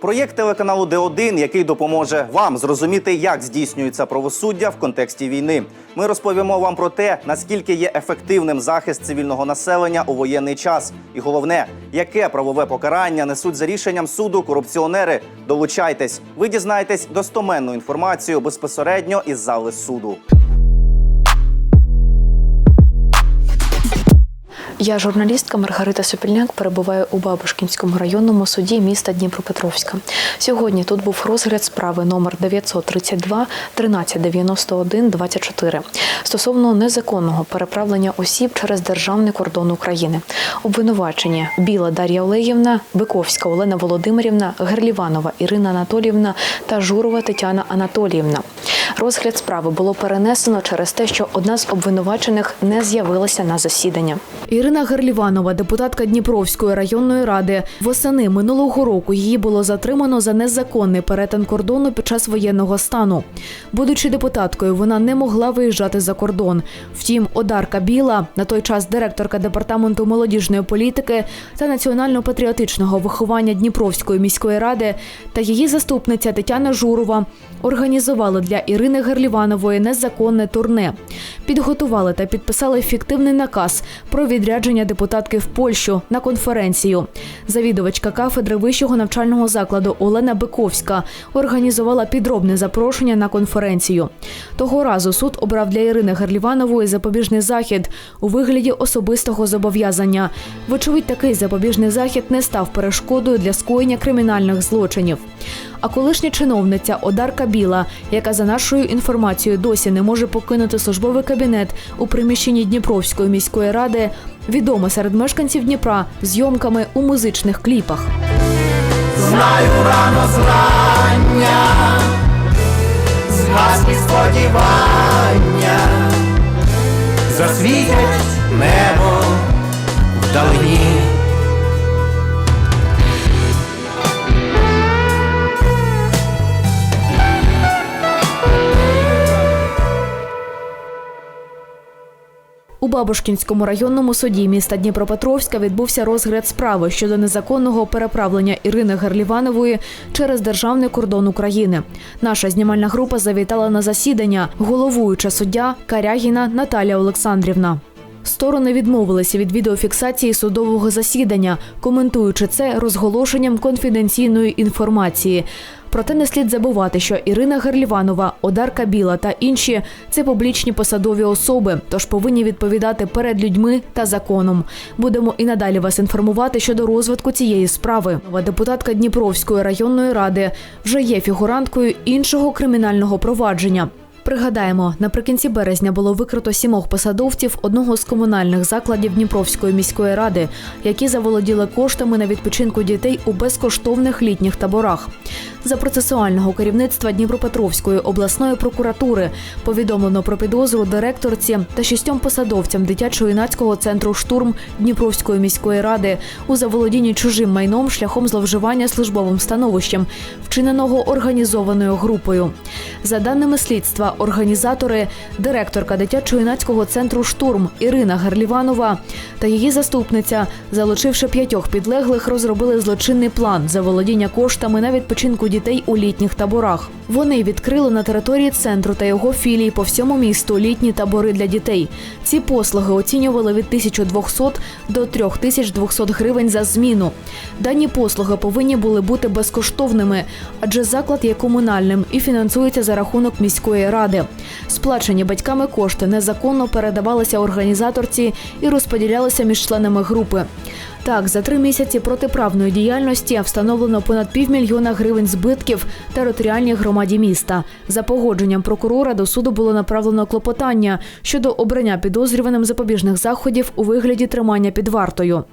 Проєкт телеканалу Д1, який допоможе вам зрозуміти, як здійснюється правосуддя в контексті війни. Ми розповімо вам про те, наскільки є ефективним захист цивільного населення у воєнний час, і головне, яке правове покарання несуть за рішенням суду корупціонери. Долучайтесь, ви дізнаєтесь достоменну інформацію безпосередньо із зали суду. Я журналістка Маргарита Сопільняк перебуваю у Бабушкінському районному суді міста Дніпропетровська. Сьогодні тут був розгляд справи номер 932 1391 24 стосовно незаконного переправлення осіб через державний кордон України. Обвинувачені Біла Дар'я Олегівна, Биковська Олена Володимирівна, Герліванова Ірина Анатоліївна та Журова Тетяна Анатоліївна. Розгляд справи було перенесено через те, що одна з обвинувачених не з'явилася на засідання. Ірина Герліванова, депутатка Дніпровської районної ради, восени минулого року її було затримано за незаконний перетин кордону під час воєнного стану. Будучи депутаткою, вона не могла виїжджати за кордон. Втім, Одарка Біла, на той час директорка департаменту молодіжної політики та національно-патріотичного виховання Дніпровської міської ради та її заступниця Тетяна Журова організували для Ірини Герліванової незаконне турне. Підготували та підписали фіктивний наказ про відрядження депутатки в Польщу на конференцію. Завідувачка кафедри вищого навчального закладу Олена Биковська організувала підробне запрошення на конференцію. Того разу суд обрав для Ірини Герліванової запобіжний захід у вигляді особистого зобов'язання. Вочевидь, такий запобіжний захід не став перешкодою для скоєння кримінальних злочинів. А колишня чиновниця Одарка Біла, яка за нашою інформацією досі не може покинути службовий кабінет у приміщенні Дніпровської міської ради, відома серед мешканців Дніпра зйомками у музичних кліпах. Знаю рано зрання, згасні сподівання, засвітять небо вдалині. У Бабушкінському районному суді міста Дніпропетровська відбувся розгляд справи щодо незаконного переправлення Ірини Гарліванової через державний кордон України. Наша знімальна група завітала на засідання, головуюча суддя Карягіна Наталія Олександрівна. Сторони відмовилися від відеофіксації судового засідання, коментуючи це розголошенням конфіденційної інформації. Проте не слід забувати, що Ірина Герліванова, Одарка Біла та інші це публічні посадові особи, тож повинні відповідати перед людьми та законом. Будемо і надалі вас інформувати щодо розвитку цієї справи. Нова депутатка Дніпровської районної ради вже є фігуранткою іншого кримінального провадження. Пригадаємо, наприкінці березня було викрито сімох посадовців одного з комунальних закладів Дніпровської міської ради, які заволоділи коштами на відпочинку дітей у безкоштовних літніх таборах. За процесуального керівництва Дніпропетровської обласної прокуратури повідомлено про підозру директорці та шістьом посадовцям дитячо-юнацького центру штурм Дніпровської міської ради у заволодінні чужим майном шляхом зловживання службовим становищем, вчиненого організованою групою. За даними слідства, організатори, директорка дитячо-юнацького центру штурм Ірина Герліванова та її заступниця, залучивши п'ятьох підлеглих, розробили злочинний план заволодіння коштами на відпочинку дітей у літніх таборах. Вони відкрили на території центру та його філій по всьому місту літні табори для дітей. Ці послуги оцінювали від 1200 до 3200 гривень за зміну. Дані послуги повинні були бути безкоштовними, адже заклад є комунальним і фінансується за рахунок міської ради. Сплачені батьками кошти незаконно передавалися організаторці і розподілялися між членами групи. Так, за три місяці протиправної діяльності встановлено понад півмільйона гривень збитків територіальній громаді міста. За погодженням прокурора до суду було направлено клопотання щодо обрання підозрюваним запобіжних заходів у вигляді тримання під вартою.